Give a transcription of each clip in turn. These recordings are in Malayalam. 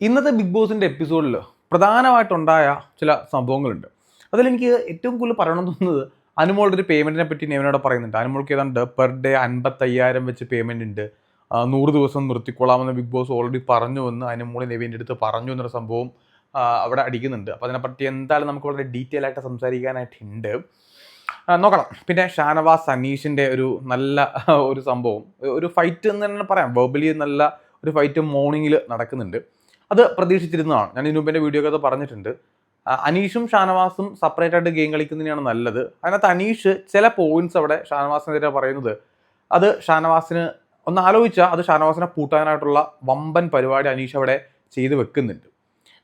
ഇന്നത്തെ ബിഗ് ബോസിന്റെ എപ്പിസോഡിൽ പ്രധാനമായിട്ടുണ്ടായ ചില സംഭവങ്ങളുണ്ട്. അതിലെനിക്ക് ഏറ്റവും കൂടുതൽ പറയണമെന്ന് തോന്നുന്നത് അനുമോളുടെ ഒരു പേയ്മെന്റിനെ പറ്റി നെവിനോട് പറയുന്നുണ്ട്. അനുമോൾക്ക് ഏതാണ്ട് പെർ ഡേ അൻപത്തയ്യായിരം വെച്ച് പേയ്മെന്റ് ഉണ്ട്. നൂറ് ദിവസം നിർത്തിക്കൊള്ളാമെന്ന് ബിഗ് ബോസ് ഓൾറെഡി പറഞ്ഞു എന്ന് അനുമോൾ നെവിന്റെ അടുത്ത് പറഞ്ഞു എന്നൊരു സംഭവം അവിടെ അടിക്കുന്നുണ്ട്. അപ്പോൾ അതിനെപ്പറ്റി എന്തായാലും നമുക്ക് വളരെ ഡീറ്റെയിൽ ആയിട്ട് സംസാരിക്കാനായിട്ടുണ്ട് നോക്കണം. പിന്നെ ഷാനവാസ് സനീഷിന്റെ ഒരു നല്ല ഒരു സംഭവം. ഒരു ഫൈറ്റ് എന്ന് തന്നെ പറയാം. വെർബലി നല്ല ഒരു ഫൈറ്റ് മോർണിംഗിൽ നടക്കുന്നുണ്ട്. അത് പ്രതീക്ഷിച്ചിരുന്നതാണ്. ഞാൻ ഇതിനു മുമ്പ് വീഡിയോ അത് പറഞ്ഞിട്ടുണ്ട് അനീഷും ഷാനവാസും സെപ്പറേറ്റ് ആയിട്ട് ഗെയിം കളിക്കുന്നതിനാണ് നല്ലത്. അതിനകത്ത് അനീഷ് ചില പോയിന്റ്സ് അവിടെ ഷാനവാസിനെതിരെ പറയുന്നത്. അത് ഷാനവാസിന് ഒന്ന് ആലോചിച്ചാൽ അത് ഷാനവാസിനെ പൂട്ടാനായിട്ടുള്ള വമ്പൻ പരിപാടി അനീഷ് അവിടെ ചെയ്ത് വെക്കുന്നുണ്ട്.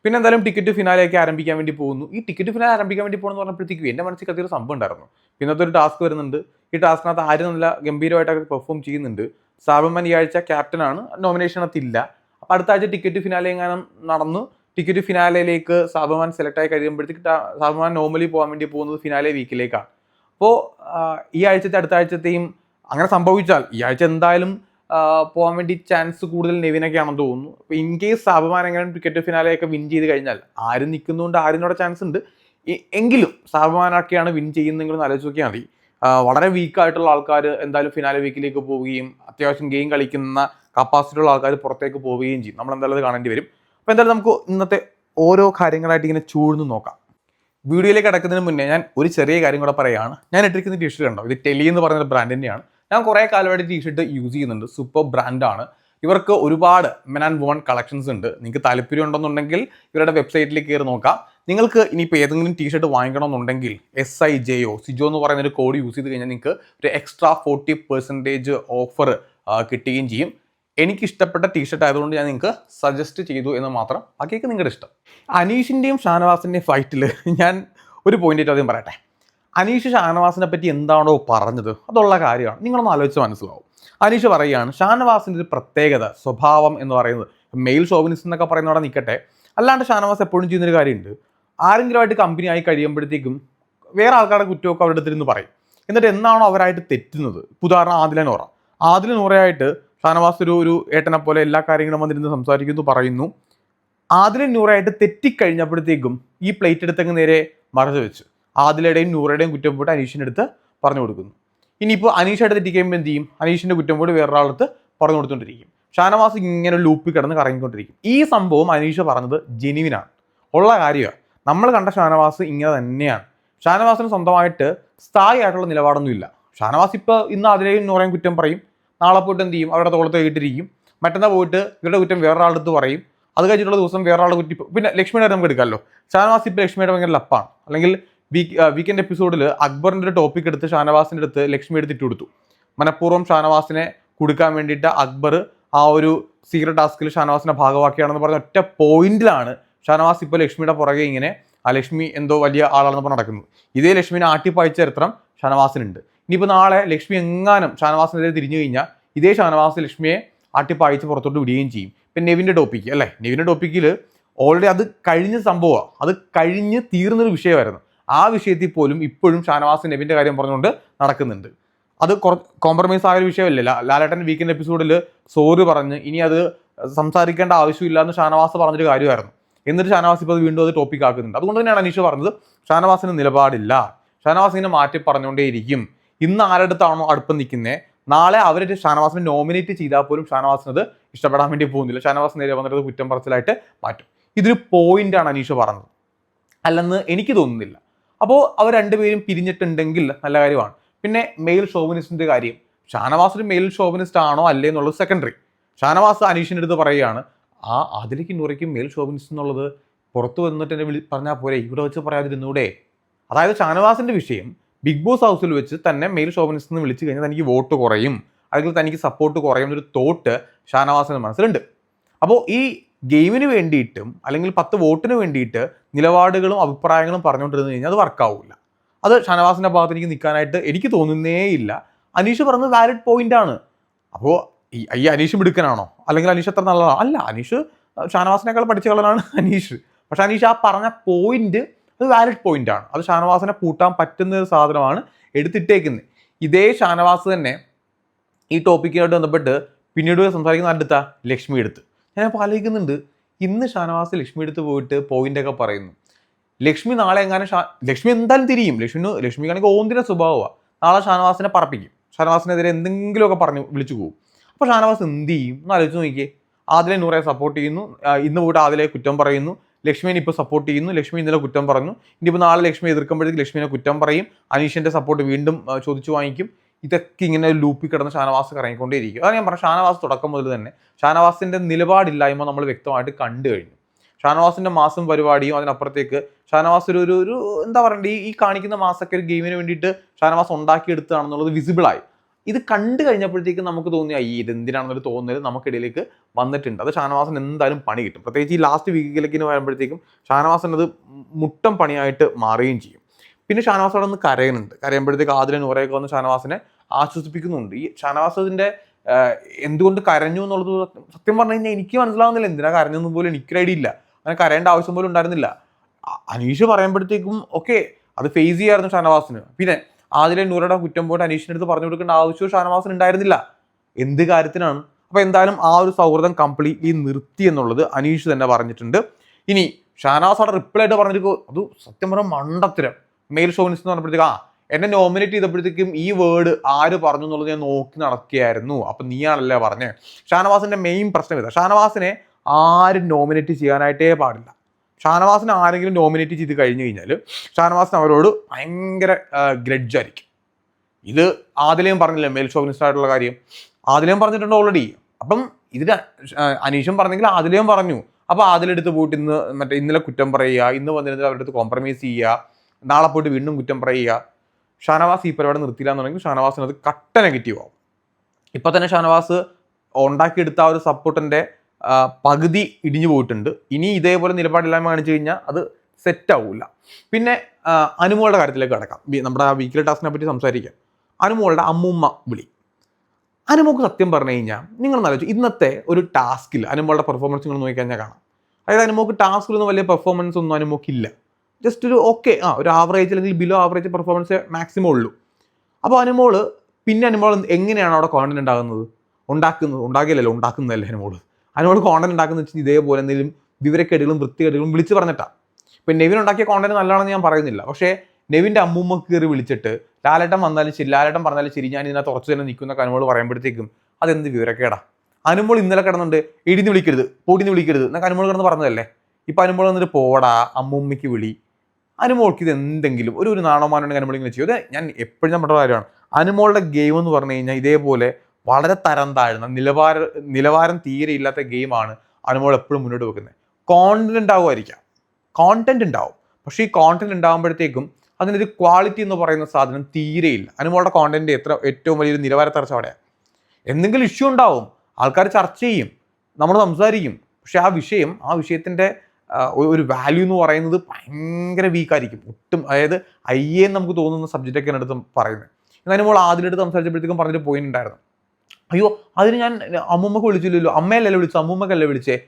പിന്നെ എന്തായാലും ടിക്കറ്റ് ഫിനാലേക്ക് ആരംഭിക്കാൻ വേണ്ടി പോകുന്നു. ഈ ടിക്കറ്റ് ഫിനാലെ ആരംഭിക്കാൻ വേണ്ടി പോകുന്നു പറഞ്ഞപ്പോഴത്തേക്കും എന്റെ മനസ്സിൽ കത്തിയൊരു സംഭവം ഉണ്ടായിരുന്നു. പിന്നത്തെ ഒരു ടാസ്ക് വരുന്നുണ്ട്. ഈ ടാസ്കിനകത്ത് ആര് നല്ല ഗംഭീരമായിട്ടൊക്കെ പെർഫോം ചെയ്യുന്നുണ്ട്. സാബമൻ ഈ ആഴ്ച ക്യാപ്റ്റനാണ് നോമിനേഷനകത്തില്ല അടുത്ത ആഴ്ച ടിക്കറ്റ് ഫിനാലെ എങ്ങാനും നടന്നു. ടിക്കറ്റ് ഫിനാലയിലേക്ക് സാബുമാൻ സെലക്ട് ആയി കഴിയുമ്പോഴത്തേക്ക് സാബുമാൻ നോർമലി പോകാൻ വേണ്ടി പോകുന്നത് ഫിനാലെ വീക്കിലേക്കാണ് അപ്പോൾ ഈ ആഴ്ചത്തെ അടുത്ത ആഴ്ചത്തെയും അങ്ങനെ സംഭവിച്ചാൽ ഈ ആഴ്ച എന്തായാലും പോകാൻ വേണ്ടി ചാൻസ് കൂടുതൽ നെവിനൊക്കെ ആണെന്ന് തോന്നുന്നു. അപ്പോൾ ഇൻ കേസ് സാബുമാൻ എങ്ങനെ ടിക്കറ്റ് ഫിനാലെയൊക്കെ വിൻ ചെയ്ത് കഴിഞ്ഞാൽ ആരും നിൽക്കുന്നതുകൊണ്ട് ആരിനോടെ ചാൻസ് ഉണ്ട്? എങ്കിലും സാബുമാനൊക്കെയാണ് വിൻ ചെയ്യുന്നതെങ്കിൽ ഒന്ന് ആലോചിച്ച് നോക്കിയാൽ മതി. വളരെ വീക്കായിട്ടുള്ള ആൾക്കാർ എന്തായാലും ഫിനാലെ വീക്കിലേക്ക് പോവുകയും അത്യാവശ്യം ഗെയിം കളിക്കുന്ന കപ്പാസിറ്റി ഉള്ള ആൾക്കാർ പുറത്തേക്ക് പോവുകയും ചെയ്യും. നമ്മൾ എന്തായാലും അത് കാണേണ്ടി വരും. അപ്പോൾ എന്തായാലും നമുക്ക് ഇന്നത്തെ ഓരോ കാര്യങ്ങളായിട്ട് ഇങ്ങനെ ചൂഴ്ന്ന് നോക്കാം. വീഡിയോയിലേക്ക് കിടക്കുന്നതിന് മുന്നേ ഞാൻ ഒരു ചെറിയ കാര്യം കൂടെ പറയുകയാണ്. ഞാൻ ഇട്ടിരിക്കുന്ന ടീഷർട്ട് കണ്ടോ? ഇത് ടെലി എന്ന് പറയുന്ന ബ്രാൻഡ് തന്നെയാണ്. ഞാൻ കുറേ കാലമായിട്ട് ടീഷർട്ട് യൂസ് ചെയ്യുന്നുണ്ട്. സൂപ്പർ ബ്രാൻഡാണ് ഇവർക്ക് ഒരുപാട് മെൻ ആൻഡ് വോൺ കളക്ഷൻസ് ഉണ്ട്. നിങ്ങൾക്ക് താല്പര്യം ഉണ്ടെന്നുണ്ടെങ്കിൽ ഇവരുടെ വെബ്സൈറ്റിൽ കയറി നോക്കാം. നിങ്ങൾക്ക് ഇനിയിപ്പോൾ ഏതെങ്കിലും T shirt വാങ്ങിക്കണമെന്നുണ്ടെങ്കിൽ S I J O Sijo എന്ന് പറയുന്ന ഒരു കോഡ് യൂസ് ചെയ്ത് കഴിഞ്ഞാൽ നിങ്ങൾക്ക് ഒരു എക്സ്ട്രാ ഫോർട്ടി പെർസെന്റേജ് ഓഫർ കിട്ടുകയും ചെയ്യും. എനിക്ക് ഇഷ്ടപ്പെട്ട ടീഷർട്ട് ആയതുകൊണ്ട് ഞാൻ നിങ്ങൾക്ക് സജസ്റ്റ് ചെയ്തു എന്ന് മാത്രം ബാക്കിയൊക്കെ നിങ്ങളുടെ ഇഷ്ടം. അനീഷിന്റെയും ഷാനവാസിന്റെയും ഫൈറ്റിൽ ഞാൻ ഒരു പോയിന്റ് ആദ്യം പറയട്ടെ. അനീഷ് ഷാനവാസിനെ പറ്റി എന്താണോ പറഞ്ഞത്? അതുള്ള കാര്യമാണ്. നിങ്ങളൊന്ന് ആലോചിച്ച് മനസ്സിലാവും. അനീഷ് പറയുകയാണ് ഷാനവാസിന്റെ ഒരു പ്രത്യേകത സ്വഭാവം എന്ന് പറയുന്നത് മെയിൽ ഷോവിനിസ്റ്റ് എന്നൊക്കെ പറയുന്നവിടെ നിൽക്കട്ടെ അല്ലാണ്ട് ഷാനവാസ് എപ്പോഴും ചെയ്യുന്നൊരു കാര്യമുണ്ട്. ആരെങ്കിലും ആയിട്ട് കമ്പനി ആയി കഴിയുമ്പോഴത്തേക്കും വേറെ ആൾക്കാരുടെ കുറ്റമൊക്കെ അവരുടെ അടുത്തിരുന്ന് പറയും. എന്നിട്ട് എന്നാണോ അവരായിട്ട് തെറ്റുന്നത്? ഉദാഹരണം ആദില നോറ ആദില നോറയായിട്ട് ഷാനവാസ് ഒരു ഒരു ഏട്ടനെ പോലെ എല്ലാ കാര്യങ്ങളും വന്നിരുന്ന് സംസാരിക്കുന്നു പറയുന്നു. ആദിലും നൂറായിട്ട് തെറ്റിക്കഴിഞ്ഞപ്പോഴത്തേക്കും ഈ പ്ലേറ്റ് എടുത്തങ്ങ് നേരെ മറച്ചു വെച്ച്. ആദിലയുടെയും നൂറയുടെയും കുറ്റം പോയിട്ട് അനീഷിന്റെ അടുത്ത് പറഞ്ഞു കൊടുക്കുന്നു. ഇനിയിപ്പോൾ അനീഷായിട്ട് തെറ്റിക്കഴിയുമ്പോൾ എന്ത് ചെയ്യും? അനീഷിന്റെ കുറ്റം പോയിട്ട് വേറൊരാളടുത്ത് പറഞ്ഞു കൊടുത്തുകൊണ്ടിരിക്കും ഷാനവാസ് ഇങ്ങനെ ലൂപ്പിൽ കിടന്ന് കറങ്ങിക്കൊണ്ടിരിക്കും. ഈ സംഭവം അനീഷ് പറഞ്ഞത് ജെനുവിനാണ് ഉള്ള കാര്യമാണ്. നമ്മൾ കണ്ട ഷാനവാസ് ഇങ്ങനെ തന്നെയാണ്. ഷാനവാസിന് സ്വന്തമായിട്ട് സ്ഥായി ആയിട്ടുള്ള നിലപാടൊന്നുമില്ല. ഷാനവാസ് ഇപ്പോൾ ഇന്ന് അതിലെയും നൂറേയും കുറ്റം പറയും. നാളെ പോയിട്ട് എന്ത് ചെയ്യും? അവരുടെ തോളത്ത് കേട്ടിരിക്കും മറ്റന്നാൾ പോയിട്ട് ഇവരുടെ കുറ്റം വേറൊരാളുടെ അടുത്ത് പറയും. അത് കഴിഞ്ഞിട്ടുള്ള ദിവസം വേറൊരാളുടെ കുറ്റി പിന്നെ ലക്ഷ്മിയുടെ നമുക്ക് എടുക്കാമല്ലോ. ഷാനവാസ് ഇപ്പോൾ ലക്ഷ്മിയുടെ ഭയങ്കര ലപ്പാണ്. അല്ലെങ്കിൽ വീക്ക് വീക്കെൻഡ് എപ്പിസോഡിൽ അക്ബറിന്റെ ഒരു ടോപ്പിക് എടുത്ത് ഷാനവാസിന്റെ അടുത്ത് ലക്ഷ്മി എടുത്തിട്ട് കൊടുത്തു. മനഃപൂർവം ഷാനവാസിനെ കൊടുക്കാൻ വേണ്ടിയിട്ട് അക്ബർ ആ ഒരു സീക്രട്ട് ടാസ്കിൽ ഷാനവാസിനെ ഭാഗവാക്കിയാണെന്ന് പറഞ്ഞ ഒറ്റ പോയിന്റിലാണ് ഷാനവാസ് ഇപ്പോൾ ലക്ഷ്മിയുടെ പുറകെ ഇങ്ങനെ ആ ലക്ഷ്മി എന്തോ വലിയ ആളാണെന്ന് പറഞ്ഞ് നടക്കുന്നത്. ഇതേ ലക്ഷ്മിനെ ആട്ടിപ്പായ ചരിത്രം ഷാനവാസിനുണ്ട്. ഇനിയിപ്പോൾ നാളെ ലക്ഷ്മി എങ്ങാനും ഷാനവാസിനെതിരെ തിരിഞ്ഞു കഴിഞ്ഞാൽ ഇതേ ഷാനവാസ് ലക്ഷ്മിയെ ആട്ടിപ്പായിച്ച് പുറത്തോട്ട് വിടുകയും ചെയ്യും. ഇപ്പം നെവിന്റെ ടോപ്പിക്ക് അല്ലേ? നെവിന്റെ ടോപ്പിക്കിൽ ഓൾറെഡി അത് കഴിഞ്ഞ സംഭവമാണ് അത് കഴിഞ്ഞ് തീർന്നൊരു വിഷയമായിരുന്നു. ആ വിഷയത്തിൽ പോലും ഇപ്പോഴും ഷാനവാസ് നെവിന്റെ കാര്യം പറഞ്ഞുകൊണ്ട് നടക്കുന്നുണ്ട്. അത് കോംപ്രമൈസ് ആയ ഒരു വിഷയമല്ലേ? ലാലേട്ടൻ വീക്കെൻഡ് എപ്പിസോഡിൽ സോറി പറഞ്ഞ് ഇനി അത് സംസാരിക്കേണ്ട ആവശ്യമില്ല എന്ന് ഷാനവാസ് പറഞ്ഞൊരു കാര്യമായിരുന്നു. എന്നിട്ട് ഷാനവാസ് ഇപ്പോൾ അത് വീണ്ടും അത് ടോപ്പിക് ആക്കുന്നുണ്ട്. അതുകൊണ്ട് തന്നെയാണ് അനീഷ് പറഞ്ഞത് ഷാനവാസിന് നിലപാടില്ല. ഷാനവാസ് ഇങ്ങനെ മാറ്റി പറഞ്ഞുകൊണ്ടേയിരിക്കും. ഇന്ന് ആരുടെ അടുത്താണോ അടുപ്പം നിൽക്കുന്നത് നാളെ അവരുടെ ഷാനവാസിനെ നോമിനേറ്റ് ചെയ്താൽ പോലും ഷാനവാസിനത് ഇഷ്ടപ്പെടാൻ വേണ്ടി പോകുന്നില്ല. ഷാനവാസ് നേരെ വന്നിട്ട് കുറ്റം പറച്ചിലായിട്ട് മാറ്റും. ഇതൊരു പോയിന്റാണ് അനീഷ് പറഞ്ഞത്. അല്ലെന്ന് എനിക്ക് തോന്നുന്നില്ല. അപ്പോൾ അവർ രണ്ടുപേരും പിരിഞ്ഞിട്ടുണ്ടെങ്കിൽ നല്ല കാര്യമാണ്. പിന്നെ മെയിൽ ഷോവിനിസ്റ്റിന്റെ കാര്യം. ഷാനവാസ് ഒരു മെയിൽ ഷോവിനിസ്റ്റ് ആണോ അല്ലേ എന്നുള്ളത് സെക്കൻഡറി ഷാനവാസ് അനീഷിന്റെ അടുത്ത് പറയുകയാണ് ആ അതിലേക്ക് നൂറയ്ക്കും മെയിൽ ഷോവിനിസ്റ്റ് എന്നുള്ളത് പുറത്ത് വന്നിട്ട് എന്നെ വിളി പറഞ്ഞാൽ പോരെ. ഇവിടെ വെച്ച് പറയാതിരുന്നൂടെ? അതായത് ഷാനവാസിന്റെ വിഷയം ബിഗ് ബോസ് ഹൗസിൽ വെച്ച് തന്നെ മെയിൽ ഷോവിനിസ്റ്റ് എന്ന് വിളിച്ചു കഴിഞ്ഞാൽ തനിക്ക് വോട്ട് കുറയും. അല്ലെങ്കിൽ തനിക്ക് സപ്പോർട്ട് കുറയും എന്നൊരു തോട്ട് ഷാനവാസിന്റെ മനസ്സിലുണ്ട്. അപ്പോൾ ഈ ഗെയിമിന് വേണ്ടിയിട്ടും അല്ലെങ്കിൽ പത്ത് വോട്ടിന് വേണ്ടിയിട്ട് നിലപാടുകളും അഭിപ്രായങ്ങളും പറഞ്ഞുകൊണ്ടിരുന്നു കഴിഞ്ഞാൽ അത് വർക്കാവില്ല അത് ഷാനവാസിന്റെ ഭാഗത്ത് എനിക്ക് നിൽക്കാനായിട്ട് എനിക്ക് തോന്നുന്നേയില്ല അനീഷ് പറഞ്ഞത് വാലിഡ് പോയിന്റ് ആണ്. അപ്പോൾ ഈ അനീഷ് മിടുക്കനാണോ? അല്ലെങ്കിൽ അനീഷ് എത്ര നല്ലതാണോ? അല്ല അനീഷ് ഷാനവാസിനേക്കാൾ പഠിച്ച കളനാണ് അനീഷ്. പക്ഷെ അനീഷ് ആ പറഞ്ഞ പോയിന്റ് അത് വാലിഡ് പോയിന്റ് ആണ്. അത് ഷാനവാസിനെ പൂട്ടാൻ പറ്റുന്ന ഒരു സാധനമാണ് എടുത്തിട്ടേക്കുന്നത്. ഇതേ ഷാനവാസ് തന്നെ ഈ ടോപ്പിക്കുമായിട്ട് ബന്ധപ്പെട്ട് പിന്നീട് സംസാരിക്കുന്ന അടുത്ത ലക്ഷ്മി എടുത്ത് ഞാൻ അപ്പോൾ ആലോചിക്കുന്നുണ്ട് ഇന്ന് ഷാനവാസ് ലക്ഷ്മി എടുത്ത് പോയിട്ട് പോയിന്റ് ഒക്കെ പറയുന്നു. ലക്ഷ്മി നാളെ എങ്ങാനും ലക്ഷ്മി എന്തായാലും തിരിയും. ലക്ഷ്മിന് ലക്ഷ്മിക്കാണെങ്കിൽ ഓന്തിന്റെ സ്വഭാവമാണ് നാളെ ഷാനവാസിനെ പറപ്പിക്കും. ഷാനവാസിനെതിരെ എന്തെങ്കിലുമൊക്കെ പറഞ്ഞ് വിളിച്ചു പോകും. അപ്പോൾ ഷാനവാസ് എന്ത് ചെയ്യും? എന്ന് ആലോചിച്ച് നോക്കിയേ. ആദിലെ നൂറെ സപ്പോർട്ട് ചെയ്യുന്നു. ഇന്ന് പോയിട്ട് ആദിലെ കുറ്റം പറയുന്നു. ലക്ഷ്മിനെ ഇപ്പോൾ സപ്പോർട്ട് ചെയ്യുന്നു. ലക്ഷ്മി ഇന്നലെ കുറ്റം പറഞ്ഞു. ഇനിയിപ്പോൾ നാളെ ലക്ഷ്മി എതിർക്കുമ്പോഴേക്കും ലക്ഷ്മിനെ കുറ്റം പറയും. അനീഷിന്റെ സപ്പോർട്ട് വീണ്ടും ചോദിച്ചു വാങ്ങിക്കും. ഇതൊക്കെ ഇങ്ങനെ ലൂപ്പിൽ കിടന്ന് ഷാനവാസ് കറങ്ങിക്കൊണ്ടേയിരിക്കും. അതാണ് ഞാൻ പറഞ്ഞു ഷാനവാസ് തുടക്കം മുതൽ തന്നെ. ഷാനവാസിന്റെ നിലപാടില്ലായ്മ നമ്മൾ വ്യക്തമായിട്ട് കണ്ടു കഴിഞ്ഞു. ഷാനവാസിന്റെ മാസം പരിപാടിയും അതിനപ്പുറത്തേക്ക് ഷാനവാസ് ഒരു ഒരു എന്താ പറയണ്ടേ? ഈ- ഈ കാണിക്കുന്ന മാസമൊക്കെ ഒരു ഗെയിമിന് വേണ്ടിയിട്ട് ഷാനവാസ് ഉണ്ടാക്കിയെടുത്തതാണെന്നുള്ളത് വിസിബിളായി ഇത് കണ്ടു കഴിഞ്ഞപ്പോഴത്തേക്കും നമുക്ക് തോന്നി ഈ ഇത് എന്തിനാണെന്നൊരു തോന്നൽ നമുക്കിടയിലേക്ക് വന്നിട്ടുണ്ട്. അത് ഷാനവാസൻ എന്തായാലും പണി കിട്ടും. പ്രത്യേകിച്ച് ഈ ലാസ്റ്റ് വീക്കിലേക്ക് വരുമ്പോഴത്തേക്കും ഷാനവാസൻ അത് മുട്ടം പണിയായിട്ട് മാറുകയും ചെയ്യും. പിന്നെ ഷാനവാസ് അവിടെ നിന്ന് കരയുന്നുണ്ട്. കരയുമ്പോഴത്തേക്ക് ആദിലൻ ഉറയൊക്കെ വന്ന് ഷാനവാസിനെ ആശ്വസിപ്പിക്കുന്നുണ്ട്. ഈ ഷാനവാസത്തിന്റെ ആഹ്, എന്തുകൊണ്ട് കരഞ്ഞു എന്നുള്ളത് സത്യം പറഞ്ഞു കഴിഞ്ഞാൽ എനിക്ക് മനസ്സിലാവുന്നില്ല. എന്തിനാ കരഞ്ഞെന്ന് പോലും എനിക്ക് ഐഡിയ ഇല്ല. അങ്ങനെ കരയേണ്ട ആവശ്യം പോലും ഉണ്ടായിരുന്നില്ല. അനീഷ് പറയുമ്പോഴത്തേക്കും ഓക്കെ അത് ഫേസ് ചെയ്യായിരുന്നു ഷാനവാസിന്. പിന്നെ ആദിലെ നൂറയുടെ കുറ്റം പോയിട്ട് അടുത്ത് പറഞ്ഞു കൊടുക്കേണ്ട ആവശ്യവും ഷാനവാസിന് ഉണ്ടായിരുന്നില്ല. എന്ത് കാര്യത്തിനാണ്? അപ്പോൾ എന്തായാലും ആ ഒരു സൗഹൃദം കംപ്ലീറ്റ്ലി നിർത്തി എന്നുള്ളത് അനീഷ് തന്നെ പറഞ്ഞിട്ടുണ്ട്. ഇനി ഷാനവാസ് അവിടെ റിപ്ലൈ ആയിട്ട് പറഞ്ഞിരിക്കും അത് സത്യം പറഞ്ഞാൽ മണ്ടത്തരം. മെയിൽ ഷോവിനിസ്റ്റ് എന്ന് പറഞ്ഞപ്പോഴത്തേക്ക് ആ എന്നെ നോമിനേറ്റ് ചെയ്തപ്പോഴത്തേക്കും ഈ വേർഡ് ആര് പറഞ്ഞു എന്നുള്ളത് ഞാൻ നോക്കി നടക്കുകയായിരുന്നു. അപ്പൊ നീയാണല്ലേ പറഞ്ഞത് ഷാനവാസിന്റെ മെയിൻ പ്രശ്നം ഇതാ. ഷാനവാസിനെ ആരും നോമിനേറ്റ് ചെയ്യാനായിട്ടേ പാടില്ല. ഷാനവാസിനെ ആരെങ്കിലും ഡോമിനേറ്റ് ചെയ്ത് കഴിഞ്ഞു കഴിഞ്ഞാൽ ഷാനവാസിന് അവരോട് ഭയങ്കര ഗ്രഡ്ജായിരിക്കും ഇത് ആദിലയും പറഞ്ഞില്ലേ മെയിൽ ഷോവിനിസ്റ്റ് ആയിട്ടുള്ള കാര്യം? ആദിലയും പറഞ്ഞിട്ടുണ്ട് ഓൾറെഡി അപ്പം ഇതിന് അനീഷും പറഞ്ഞെങ്കിൽ ആദിലയും പറഞ്ഞു. അപ്പോൾ ആദിലെടുത്ത് പോയിട്ട് ഇന്ന് മറ്റേ ഇന്നലെ കുറ്റം പറയുക ഇന്ന് വന്നിരുന്നത് അവരുടെ അടുത്ത് കോംപ്രമൈസ് ചെയ്യുക നാളെ പോയിട്ട് വീണ്ടും കുറ്റം പറയുക. ഷാനവാസ് ഈ പരിപാടി നിർത്തിയില്ല എന്നുണ്ടെങ്കിൽ ഷാനവാസിനത് കട്ട നെഗറ്റീവ് ആവും. ഇപ്പം തന്നെ ഷാനവാസ് ഉണ്ടാക്കിയെടുത്ത ആ ഒരു സപ്പോർട്ടിന്റെ പകുതി ഇടിഞ്ഞു പോയിട്ടുണ്ട്. ഇനി ഇതേപോലെ നിലപാടില്ലായ്മ കാണിച്ചു കഴിഞ്ഞാൽ അത് സെറ്റ് ആവില്ല പിന്നെ അനുമോളുടെ കാര്യത്തിലേക്ക് കിടക്കാം. നമ്മുടെ ആ വീക്കിലെ ടാസ്കിനെ പറ്റി സംസാരിക്കാം. അനുമോളുടെ അമ്മൂമ്മ വിളി. അനുമോക്ക് സത്യം പറഞ്ഞു കഴിഞ്ഞാൽ നിങ്ങൾ ആലോചിച്ചു ഇന്നത്തെ ഒരു ടാസ്കിൽ അനുമോളുടെ പെർഫോമൻസ് നിങ്ങൾ നോക്കിക്കഴിഞ്ഞാൽ കാണാം. അതായത് അനുമോക്ക് ടാസ്കിലൊന്നും വലിയ പെർഫോമൻസ് ഒന്നും അനുമോക്കില്ല. ജസ്റ്റ് ഒരു ഓക്കെ ആ ഒരു ആവറേജ് അല്ലെങ്കിൽ ബിലോ ആവറേജ് പെർഫോമൻസ് മാക്സിമം ഉള്ളൂ. അപ്പോൾ അനുമോൾ പിന്നെ അനുമോൾ എങ്ങനെയാണ് അവിടെ കോണ്ടന്റ് ഉണ്ടാകുന്നത്? ഉണ്ടാക്കുന്നത് ഉണ്ടാക്കിയില്ലല്ലോ ഉണ്ടാക്കുന്നതല്ലേ അനുമോൾ? അനുമോൾ കോണ്ടന്റ് ഉണ്ടാക്കുന്ന വെച്ചാൽ ഇതേപോലെ എന്തെങ്കിലും വിവരക്കേടുകളും വൃത്തികേടുകളും വിളിച്ച് പറഞ്ഞിട്ടാ. ഇപ്പം നെവിൻ ഉണ്ടാക്കിയ കോണ്ടന്റ് നല്ലതാണെന്ന് ഞാൻ പറയുന്നില്ല. പക്ഷേ നെവിന്റെ അമ്മൂമ്മ കയറി വിളിച്ചിട്ട് ലാലേട്ടൻ വന്നാലും ശരി ലാലേട്ടൻ പറഞ്ഞാലും ശരി ഞാൻ ഇതിനകത്ത് ഉറച്ചു തന്നെ നിൽക്കുന്ന കനുമോൾ പറയുമ്പോഴത്തേക്കും അതെന്ത് വിവരക്കേടാ? അനുമോൾ ഇന്നലെ കിടന്നുണ്ട് ഇടിന്ന് വിളിക്കരുത് പൊടിന്ന് വിളിക്കരുത് എന്നൊക്കെ അനുമോൾ കിടന്ന് പറഞ്ഞതല്ലേ? ഇപ്പം അനുമോൾ വന്നിട്ട് പോടാ അമ്മൂമ്മയ്ക്ക് വിളി. അനുമോൾക്ക് ഇത് എന്തെങ്കിലും ഒരു ഒരു നാണോമാനുണ്ടെങ്കിൽ അനുമോൾ ഇങ്ങനെ ചെയ്യും. ഞാൻ എപ്പോഴും പറഞ്ഞ കാര്യമാണ്. അനുമോളുടെ ഗെയിം എന്ന് പറഞ്ഞു കഴിഞ്ഞാൽ ഇതേപോലെ വളരെ തരം താഴ്ന്ന നിലവാര നിലവാരം തീരെ ഇല്ലാത്ത ഗെയിമാണ് അനുമോൾ എപ്പോഴും മുന്നോട്ട് വെക്കുന്നത്. കോണ്ടന്റ് ഉണ്ടാവുമായിരിക്കാം. കോണ്ടന്റ് ഉണ്ടാവും. പക്ഷേ ഈ കോണ്ടന്റ് ഉണ്ടാകുമ്പോഴത്തേക്കും അതിനൊരു ക്വാളിറ്റി എന്ന് പറയുന്ന സാധനം തീരെ ഇല്ല. അനുമോളുടെ കോണ്ടന്റ് എത്ര ഏറ്റവും വലിയൊരു നിലവാര തർച്ച അവിടെയാണ് എന്തെങ്കിലും ഇഷ്യൂ ഉണ്ടാവും. ആൾക്കാർ ചർച്ച ചെയ്യും. നമ്മൾ സംസാരിക്കും. പക്ഷേ ആ വിഷയം ആ വിഷയത്തിന്റെ ഒരു വാല്യൂ എന്ന് പറയുന്നത് ഭയങ്കര വീക്കായിരിക്കും ഒട്ടും അതായത് ഐ എന്ന് നമുക്ക് തോന്നുന്ന സബ്ജക്റ്റൊക്കെയാണ് എടുത്ത് പറയുന്നത്. എന്നാലും നമ്മൾ ആദ്യമെടുത്ത് സംസാരിച്ചപ്പോഴത്തേക്കും പറഞ്ഞൊരു പോയിന്റ് ഉണ്ടായിരുന്നു. അയ്യോ അതിന് ഞാൻ അമ്മൂമ്മക്ക് വിളിച്ചില്ലല്ലോ. അമ്മയല്ലേ വിളിച്ചു അമ്മൂമ്മക്കല്ലേ വിളിച്ചേ?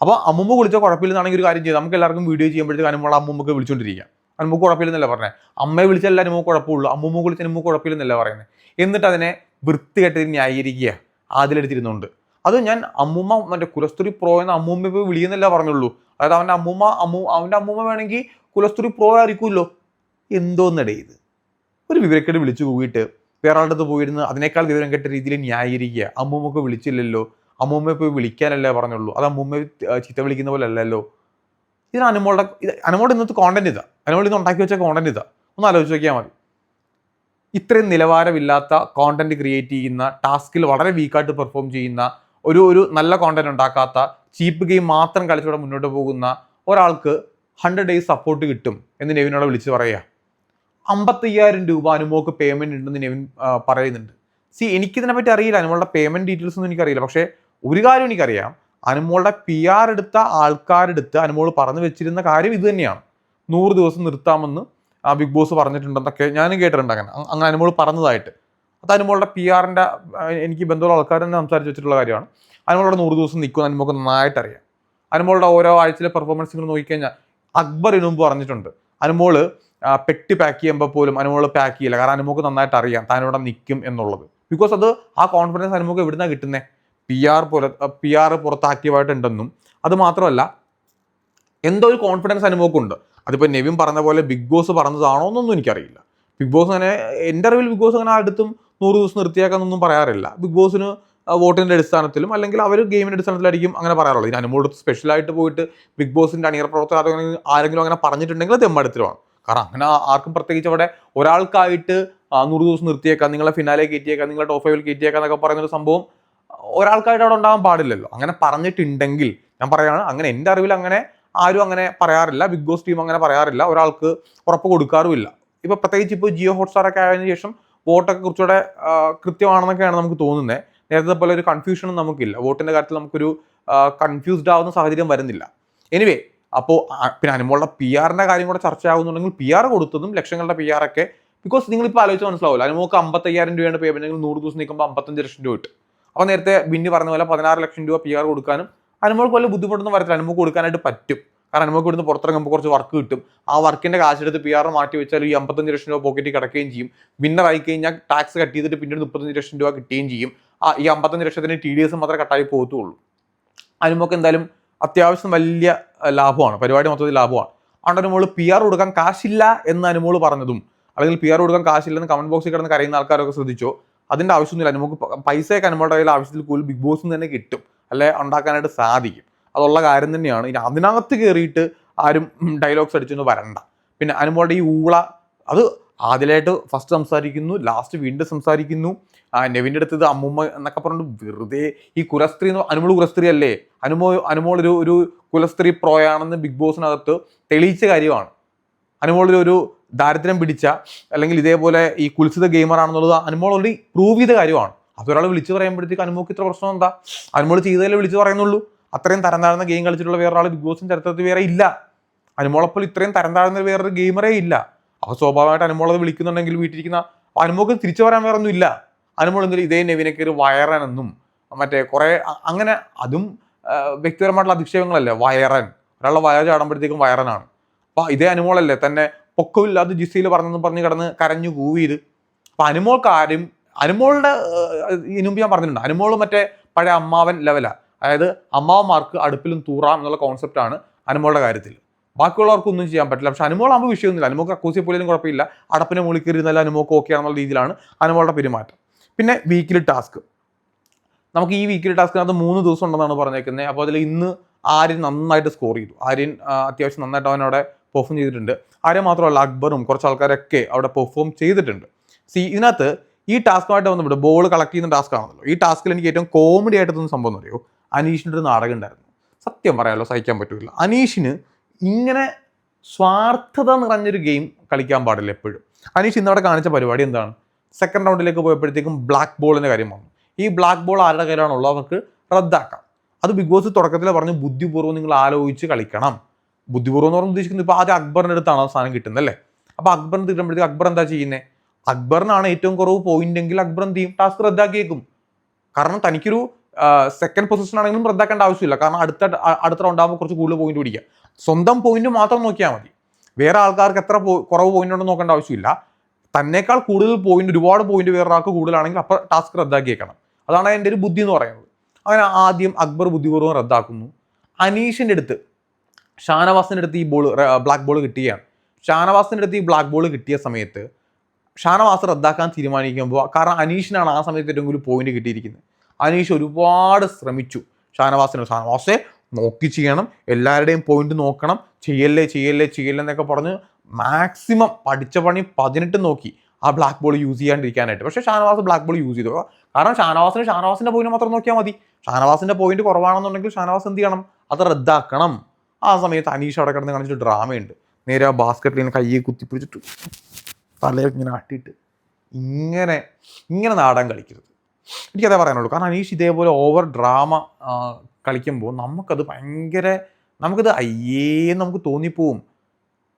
അപ്പോൾ അമ്മൂമ്മ വിളിച്ചാൽ കുഴപ്പമില്ലെന്നാണെങ്കിൽ ഒരു കാര്യം ചെയ്യാം. നമുക്ക് എല്ലാവർക്കും വീഡിയോ ചെയ്യുമ്പോഴത്തേക്ക് നമ്മൾ അമ്മൂമ്മക്ക് വിളിച്ചുകൊണ്ടിരിക്കുക അനുമൂക്ക് കുഴപ്പമില്ലെന്നല്ല പറഞ്ഞത് അമ്മയെ വിളിച്ചല്ല അനുമോ കുഴപ്പമുള്ളൂ. അമ്മൂമ്മ വിളിച്ചാൽ അനുമോ കുഴപ്പമില്ലെന്നല്ല പറയുന്നത് എന്നിട്ട് അതിനെ വൃത്തികെട്ട് ന്യായീകരിക്കുക. അതിലെടുത്തിരുന്നുണ്ട്. അത് ഞാൻ അമ്മൂമ്മ മറ്റേ കുലസ്തുരി പ്രോ എന്ന അമ്മൂമ്മ ഇപ്പോൾ വിളിയെന്നല്ല പറഞ്ഞുള്ളൂ. അതായത് അവന്റെ അമ്മൂമ്മ അമ്മൂ അവന്റെ അമ്മൂമ്മ വേണമെങ്കിൽ കുലസ്തുരി പ്രോ ആയിരിക്കുമല്ലോ. എന്തോന്നടേ ഇത്? ഒരു വിവരക്കേട് വിളിച്ചു പോയിട്ട് വേറെ അടുത്ത് പോയിരുന്ന് അതിനേക്കാൾ വിവരം കെട്ട രീതിയിൽ ന്യായീകരിക്കുക. അമ്മൂമ്മക്ക് വിളിച്ചില്ലല്ലോ. അമ്മൂമ്മയെ പോയി വിളിക്കാനല്ലേ പറഞ്ഞുള്ളൂ. അത് അമ്മൂമ്മയെ ചിത്ത വിളിക്കുന്ന പോലെ അല്ലല്ലോ. ഇതിന് അനുമോളുടെ ഇത് അനുമോളുടെ ഇന്നത്തെ കോണ്ടന്റ് ഇതാ. അനുമോൾ ഇന്ന് ഉണ്ടാക്കി വെച്ച കോണ്ടന്റ് ഇതാ. ഒന്ന് ആലോചിച്ച് നോക്കിയാൽ മതി. ഇത്രയും നിലവാരമില്ലാത്ത കോണ്ടന്റ് ക്രിയേറ്റ് ചെയ്യുന്ന ടാസ്കിൽ വളരെ വീക്കായിട്ട് പെർഫോം ചെയ്യുന്ന ഒരു ഒരു നല്ല കോണ്ടന്റ് ഉണ്ടാക്കാത്ത ചീപ്പ് ഗെയിം മാത്രം കളിച്ചുകൂടെ മുന്നോട്ട് പോകുന്ന ഒരാൾക്ക് ഹൺഡ്രഡ് ഡേയ്സ് സപ്പോർട്ട് കിട്ടും എന്ന് നെവിനോട് വിളിച്ച് പറയുക. അമ്പത്തയ്യായിരം രൂപ അനുമോക്ക് പേയ്മെന്റ് ഉണ്ടെന്ന് നെവിൻ പറയുന്നുണ്ട്. സി എനിക്കിതിനെ പറ്റി അറിയില്ല. അനുമോളുടെ പേയ്മെന്റ് ഡീറ്റെയിൽസ് ഒന്നും എനിക്കറിയില്ല. പക്ഷേ ഒരു കാര്യം എനിക്കറിയാം. അനുമോളുടെ പി ആർ എടുത്ത ആൾക്കാരെടുത്ത് അനുമോൾ പറഞ്ഞു വെച്ചിരുന്ന കാര്യം ഇത് തന്നെയാണ്. നൂറ് ദിവസം നിർത്താമെന്ന് ആ ബിഗ് ബോസ് പറഞ്ഞിട്ടുണ്ടെന്നൊക്കെ ഞാനും കേട്ടിട്ടുണ്ട് അങ്ങനെ. അങ്ങനെ അനുമോൾ പറഞ്ഞതായിട്ട്. അത് അനുമോളുടെ പി ആറിന്റെ എനിക്ക് ബന്ധമുള്ള ആൾക്കാർ തന്നെ സംസാരിച്ച് വെച്ചിട്ടുള്ള കാര്യമാണ്. അനുമോളുടെ നൂറ് ദിവസം നിൽക്കും അനുമോൾക്ക് നന്നായിട്ട് അറിയാം. അനുമോളുടെ ഓരോ ആഴ്ചയിലെ പെർഫോമൻസ് നിങ്ങൾ നോക്കിക്കഴിഞ്ഞാൽ അക്ബർ ഇതിനു മുമ്പ് പറഞ്ഞിട്ടുണ്ട്. അനുമോൾ പെട്ടി പാക്ക് ചെയ്യുമ്പോൾ പോലും അനുമോൾ പാക്ക് ചെയ്യില്ല. കാരണം അനുമോക്ക് നന്നായിട്ട് അറിയാം താൻ ഇവിടെ നിൽക്കും എന്നുള്ളത്. ബിക്കോസ് അത് ആ കോൺഫിഡൻസ് അനുമോക്ക് എവിടുന്നാണ് കിട്ടുന്നത് പി ആർ പുറ പി ആർ പുറത്ത് ആക്റ്റീവായിട്ടുണ്ടെന്നും അത് മാത്രമല്ല എന്തോ ഒരു കോൺഫിഡൻസ് അനുഭവക്കുണ്ട് അതിപ്പോൾ നെവിൻ പറഞ്ഞ പോലെ ബിഗ് ബോസ് പറഞ്ഞതാണോ എന്നൊന്നും എനിക്കറിയില്ല. ബിഗ് ബോസ് അങ്ങനെ എന്റെ അറിവിൽ ബിഗ് ബോസ് അങ്ങനെ അടുത്തും നൂറ് ദിവസം നിർത്തിയാക്കാന്നൊന്നും പറയാറില്ല. ബിഗ് ബോസിന് വോട്ടിന്റെ അടിസ്ഥാനത്തിലും അല്ലെങ്കിൽ അവർ ഗെയിമിന്റെ അടിസ്ഥാനത്തിലായിരിക്കും അങ്ങനെ പറയാറുള്ളത്. ഇനി അനുമോട് സ്പെഷ്യലായിട്ട് പോയിട്ട് ബിഗ് ബോസിന്റെ അണിയറ പ്രവർത്തകർ ആരെങ്കിലും അങ്ങനെ പറഞ്ഞിട്ടുണ്ടെങ്കിൽ അത് എമ്മടത്തിലുമാണ് കാരണം അങ്ങനെ ആർക്കും പ്രത്യേകിച്ച് അവിടെ ഒരാൾക്കായിട്ട് നൂറ് ദിവസം നിർത്തിയേക്കാം നിങ്ങളെ ഫിനാലെ കയറ്റിയേക്കാം നിങ്ങളെ ടോപ്പ് ഫൈവിൽ കയറ്റിയേക്കാം എന്നൊക്കെ പറയുന്നൊരു സംഭവം ഒരാൾക്കായിട്ട് അവിടെ ഉണ്ടാകാൻ പാടില്ലല്ലോ. അങ്ങനെ പറഞ്ഞിട്ടുണ്ടെങ്കിൽ ഞാൻ പറയുകയാണ് അങ്ങനെ എന്റെ അറിവിൽ അങ്ങനെ ആരും അങ്ങനെ പറയാറില്ല ബിഗ് ബോസ് ടീം അങ്ങനെ പറയാറില്ല ഒരാൾക്ക് ഉറപ്പ് കൊടുക്കാറുമില്ല. ഇപ്പൊ പ്രത്യേകിച്ച് ഇപ്പോൾ ജിയോ ഹോട്ട്സ്റ്റാർ ഒക്കെ ആയതിനു ശേഷം വോട്ടൊക്കെ കുറച്ചുകൂടെ കൃത്യമാണെന്നൊക്കെയാണ് നമുക്ക് തോന്നുന്നത് നേരത്തെ പോലെ ഒരു കൺഫ്യൂഷനും നമുക്കില്ല. വോട്ടിന്റെ കാര്യത്തിൽ നമുക്കൊരു കൺഫ്യൂസ്ഡ് ആവുന്ന സാഹചര്യം വരുന്നില്ല. എനിവേ അപ്പോൾ പിന്നെ അനുമോളുടെ പി ആറിന്റെ കാര്യം കൂടെ ചർച്ചയാകുന്നുണ്ടെങ്കിൽ പി ആർ കൊടുത്തതും ലക്ഷങ്ങളുടെ പി ആർ ഒക്കെ ബിക്കോസ് നിങ്ങൾ നിങ്ങളിപ്പോൾ ആലോചിച്ച് മനസ്സിലാവില്ല അനുമോക്ക് അമ്പത്തയ്യായിരം രൂപയാണ് പേയ്മെന്റ് നൂറ് ദിവസം നിൽക്കുമ്പോൾ അമ്പത്തഞ്ച് ലക്ഷം രൂപ ഇട്ട് അപ്പോൾ നേരത്തെ ബിന്നി പറഞ്ഞ പോലെ പതിനാറ് ലക്ഷം രൂപ പി ആർ കൊടുക്കാനും അനുമോൾക്ക് വല്ല ബുദ്ധിമുട്ടൊന്നും വരത്തില്ല. അനുമോക്ക് കൊടുക്കാനായിട്ട് പറ്റും. കാരണം അനുമോക്ക് ഇവിടുന്ന് പുറത്തിറങ്ങുമ്പോൾ കുറച്ച് വർക്ക് കിട്ടും. ആ വർക്കിന്റെ കാശെടുത്ത് പി ആർ മാറ്റി വെച്ചാൽ ഈ അമ്പത്തഞ്ച് ലക്ഷം രൂപ പോക്കറ്റിൽ കിടക്കുകയും ചെയ്യും. വിന്നർ ആയി കഴിഞ്ഞാൽ ടാക്സ് കട്ട് ചെയ്തിട്ട് പിന്നീട് മുപ്പത്തഞ്ച് ലക്ഷം രൂപ കിട്ടുകയും ചെയ്യും. ആ ഈ അമ്പത്തഞ്ച് ലക്ഷത്തിന് ടി ഡി എസ് മാത്രമേ കട്ടായി പോകത്തുള്ളൂ. അനുമോക്ക് എന്തായാലും അത്യാവശ്യം വലിയ ലാഭമാണ്. പരിപാടി മൊത്തത്തിൽ ലാഭമാണ്. അതുകൊണ്ട് അനുമോൾ പി ആർ കൊടുക്കാൻ കാശില്ല എന്ന് അനുമോൾ പറഞ്ഞതും. അല്ലെങ്കിൽ പി ആർ കൊടുക്കാൻ കാശില്ലെന്ന് കമന്റ് ബോക്സിൽ കിടന്ന് കരയുന്ന ആൾക്കാരൊക്കെ ശ്രദ്ധിച്ചോ? അതിന്റെ ആവശ്യമൊന്നുമില്ല. അനുമോക്ക് പ- പൈസയൊക്കെ അനുമോളുടെ കയ്യിൽ ആവശ്യത്തിൽ കൂടുതൽ ബിഗ് ബോസിൽ നിന്ന് തന്നെ കിട്ടും. അല്ലെ? ഉണ്ടാക്കാനായിട്ട് സാധിക്കും. അതുള്ള കാര്യം തന്നെയാണ്. ഇനി അതിനകത്ത് കയറിയിട്ട് ആരും ഡയലോഗ്സ് അടിച്ചൊന്നും വരണ്ട. പിന്നെ അനുമോളുടെ ഈ ഊള അത് ആദ്യമായിട്ട് ഫസ്റ്റ് സംസാരിക്കുന്നു ലാസ്റ്റ് വീണ്ടും സംസാരിക്കുന്നു. നെവിന്റെ അടുത്ത് ഇത് അമ്മുമ്മ എന്നൊക്കെ പറഞ്ഞിട്ട് വെറുതെ ഈ കുലസ്ത്രീ എന്ന് അനുമോൾ കുലസ്ത്രീ അല്ലേ? അനുമോ അനുമോൾ ഒരു ഒരു കുലസ്ത്രീ പ്രോയാണെന്ന് ബിഗ് ബോസിനകത്ത് തെളിയിച്ച കാര്യമാണ്. അനുമോളിൽ ഒരു ദാരിദ്ര്യം പിടിച്ച അല്ലെങ്കിൽ ഇതേപോലെ ഈ കുൽസിത ഗെയിമർ ആണെന്നുള്ളത് അനുമോൾ ഓൾറെഡി പ്രൂവ് ചെയ്ത കാര്യമാണ്. അതൊരാൾ വിളിച്ചു പറയുമ്പോഴത്തേക്ക് അനുമോക്ക് ഇത്ര പ്രശ്നം എന്താ? അനുമോൾ ചെയ്തതല്ലേ വിളിച്ചു പറയുന്നുള്ളൂ. അത്രയും തരം താഴ്ന്ന ഗെയിം കളിച്ചിട്ടുള്ള വേറൊരാൾ ബിഗ് ബോസിന്റെ ചരിത്രത്തിൽ വേറെ ഇല്ല. അനുമോളപ്പോൾ ഇത്രയും തരം താഴ്ന്ന വേറൊരു ഗെയിമറേ ഇല്ല. അപ്പോൾ സ്വാഭാവികമായിട്ട് അനുമോളത് വിളിക്കുന്നുണ്ടെങ്കിൽ വീട്ടിലിരിക്കുന്ന അനുമോക്ക് തിരിച്ചു പറയാൻ വേറെ ഒന്നും ഇല്ല. അനുമോൾ എന്തെങ്കിലും ഇതേ നെവിനൊക്കെ ഒരു വയറനെന്നും മറ്റേ കുറെ അങ്ങനെ അതും വ്യക്തിപരമായിട്ടുള്ള അധിക്ഷേപങ്ങളല്ലേ? വയറൻ. ഒരാളുടെ വയറ് ചാടുമ്പോഴത്തേക്കും വയറനാണ്. അപ്പൊ ഇതേ അനുമോളല്ലേ? തന്നെ പൊക്കമില്ലാതെ ജിസയിൽ പറഞ്ഞെന്ന് പറഞ്ഞ് കിടന്ന് കരഞ്ഞു കൂവിയത്. അപ്പൊ അനുമോൾക്ക് ആരും അനുമോളുടെ ഇനുമ്പ് ഞാൻ പറഞ്ഞിട്ടുണ്ട്. അനുമോൾ മറ്റേ പഴയ അമ്മാവൻ ലെവലാണ് അതായത് അമ്മാവന്മാർക്ക് അടുപ്പിലും തൂറാം എന്നുള്ള കോൺസെപ്റ്റാണ് അനുമോളുടെ കാര്യത്തിൽ ബാക്കിയുള്ളവർക്ക് ഒന്നും ചെയ്യാൻ പറ്റില്ല. പക്ഷെ അനുമോളാകുമ്പോൾ വിഷയമൊന്നുമില്ല. അനുമോക്ക് അക്കൂസിയെ പോലും കുഴപ്പമില്ല. അടപ്പിനെ മുകളിൽ കയറിയിരുന്നല്ല നല്ല അനുമോക്ക് ഓക്കെ ആണെന്നുള്ള രീതിയിലാണ് അനുമോളുടെ പെരുമാറ്റം. പിന്നെ വീക്കിലി ടാസ്ക് നമുക്ക് ഈ വീക്കിലി ടാസ്കിനകത്ത് മൂന്ന് ദിവസം ഉണ്ടെന്നാണ് പറഞ്ഞേക്കുന്നത്. അപ്പോൾ അതിൽ ഇന്ന് ആര്യൻ നന്നായിട്ട് സ്കോർ ചെയ്തു. ആര്യൻ അത്യാവശ്യം നന്നായിട്ട് അവനവിടെ പെർഫോം ചെയ്തിട്ടുണ്ട്. ആര്യൻ മാത്രമല്ല അക്ബറും കുറച്ച് ആൾക്കാരൊക്കെ അവിടെ പെർഫോം ചെയ്തിട്ടുണ്ട്. സി ഇതിനകത്ത് ഈ ടാസ്കുമായിട്ട് വന്നിട്ട് ബോൾ കളക്ട് ചെയ്യുന്ന ടാസ്ക് ആണല്ലോ. ഈ ടാസ്കിൽ എനിക്ക് ഏറ്റവും കോമഡി ആയിട്ട് തോന്നുന്ന സംഭവം എന്ന് അറിയോ അനീഷിന്റെ ഒരു നാടകം ഉണ്ടായിരുന്നു. സത്യം പറയാമല്ലോ സഹിക്കാൻ പറ്റില്ല അനീഷിന് ഇങ്ങനെ സ്വാർത്ഥത നിറഞ്ഞൊരു ഗെയിം കളിക്കാൻ പാടില്ല എപ്പോഴും. അനീഷ് ഇന്നവിടെ കാണിച്ച പരിപാടി എന്താണ്? സെക്കൻഡ് റൗണ്ടിലേക്ക് പോയപ്പോഴത്തേക്കും ബ്ലാക്ക് ബോളിന്റെ കാര്യം വന്നു ഈ ബ്ലാക്ക് ബോൾ ആരുടെ കയ്യിലാണുള്ളത്? അവർക്ക് റദ്ദാക്കാം. അത് ബിഗ് ബോസ് തുടക്കത്തിൽ പറഞ്ഞു ബുദ്ധിപൂർവം നിങ്ങൾ ആലോചിച്ച് കളിക്കണം. ബുദ്ധിപൂർവം എന്ന് പറഞ്ഞാൽ ഉദ്ദേശിക്കുന്നത് ഇപ്പോൾ ആദ്യം അക്ബറിന്റെ അടുത്താണ് ആ സാധനം കിട്ടുന്നത് അല്ലേ? അപ്പോൾ അക്ബർ കിട്ടുമ്പോഴത്തേക്ക് അക്ബർ എന്താ ചെയ്യുന്നത് അക്ബറിനാണ് ഏറ്റവും കുറവ് പോയിന്റ് എങ്കിൽ അക്ബർ എന്ത് ചെയ്യും? ടാസ്ക് റദ്ദാക്കിയേക്കും. കാരണം തനിക്കൊരു സെക്കൻഡ് പൊസിഷൻ ആണെങ്കിലും റദ്ദാക്കേണ്ട ആവശ്യമില്ല. കാരണം അടുത്ത അടുത്ത റൗണ്ട് ആകുമ്പോൾ കുറച്ച് കൂടുതൽ പോയിന്റ് പിടിക്കുക സ്വന്തം പോയിന്റ് മാത്രം നോക്കിയാൽ മതി. വേറെ ആൾക്കാർക്ക് എത്ര കുറവ് പോയിന്റ് ഉണ്ടെന്ന് നോക്കേണ്ട ആവശ്യമില്ല. തന്നേക്കാൾ കൂടുതൽ പോയിന്റ് ഒരുപാട് പോയിന്റ് വേറെ ആൾക്ക് കൂടുതലാണെങ്കിൽ അപ്പോൾ ടാസ്ക് റദ്ദാക്കിയേക്കണം. അതാണ് എന്റെ ഒരു ബുദ്ധി എന്ന് പറയുന്നത്. അങ്ങനെ ആദ്യം അക്ബർ ബുദ്ധിപൂർവം റദ്ദാക്കുന്നു. അനീഷിന്റെ അടുത്ത് ഷാനവാസിന്റെ അടുത്ത് ഈ ബോൾ ബ്ലാക്ക് ബോൾ കിട്ടുകയാണ്. ഷാനവാസിന്റെ അടുത്ത് ഈ ബ്ലാക്ക് ബോൾ കിട്ടിയ സമയത്ത് ഷാനവാസ് റദ്ദാക്കാൻ തീരുമാനിക്കുമ്പോൾ കാരണം അനീഷിനാണ് ആ സമയത്ത് ഏറ്റവും കൂടുതൽ പോയിന്റ് കിട്ടിയിരിക്കുന്നത്. അനീഷ് ഒരുപാട് ശ്രമിച്ചു. ഷാനവാസിനെ ഷാനവാസെ നോക്കി ചെയ്യണം. എല്ലാവരുടെയും പോയിന്റ് നോക്കണം. ചെയ്യല്ലേ ചെയ്യല്ലേ ചെയ്യല്ലേ എന്നൊക്കെ പറഞ്ഞ് മാക്സിമം പഠിച്ച പണി പതിനെട്ട് നോക്കി ആ ബ്ലാക്ക് ബോൾ യൂസ് ചെയ്യാണ്ടിരിക്കാനായിട്ട്. പക്ഷേ ഷാനവാസ് ബ്ലാക്ക് ബോൾ യൂസ് ചെയ്തു. കാരണം ഷാനവാസിന് ഷാനവാസിന്റെ പോയിന്റ് മാത്രം നോക്കിയാൽ മതി. ഷാനവാസിന്റെ പോയിന്റ് കുറവാണെന്നുണ്ടെങ്കിൽ ഷാനവാസ് എന്ത് ചെയ്യണം? അത് റദ്ദാക്കണം. ആ സമയത്ത് അനീഷ് അവിടെ കിടന്ന് കാണിച്ചിട്ട് ഡ്രാമയുണ്ട് നേരെ ആ ബാസ്ക്കറ്റിൽ ഇങ്ങനെ കയ്യെ കുത്തിപ്പിടിച്ചിട്ട് തലയൊക്കെ ഇങ്ങനെ ആട്ടിയിട്ട് ഇങ്ങനെ ഇങ്ങനെ നാടൻ കളിക്കരുത്. എനിക്കതേ പറയാനുള്ളൂ. കാരണം അനീഷ് ഇതേപോലെ ഓവർ ഡ്രാമ കളിക്കുമ്പോൾ നമുക്കത് ഭയങ്കര നമുക്കത് അയ്യേ നമുക്ക് തോന്നിപ്പോവും.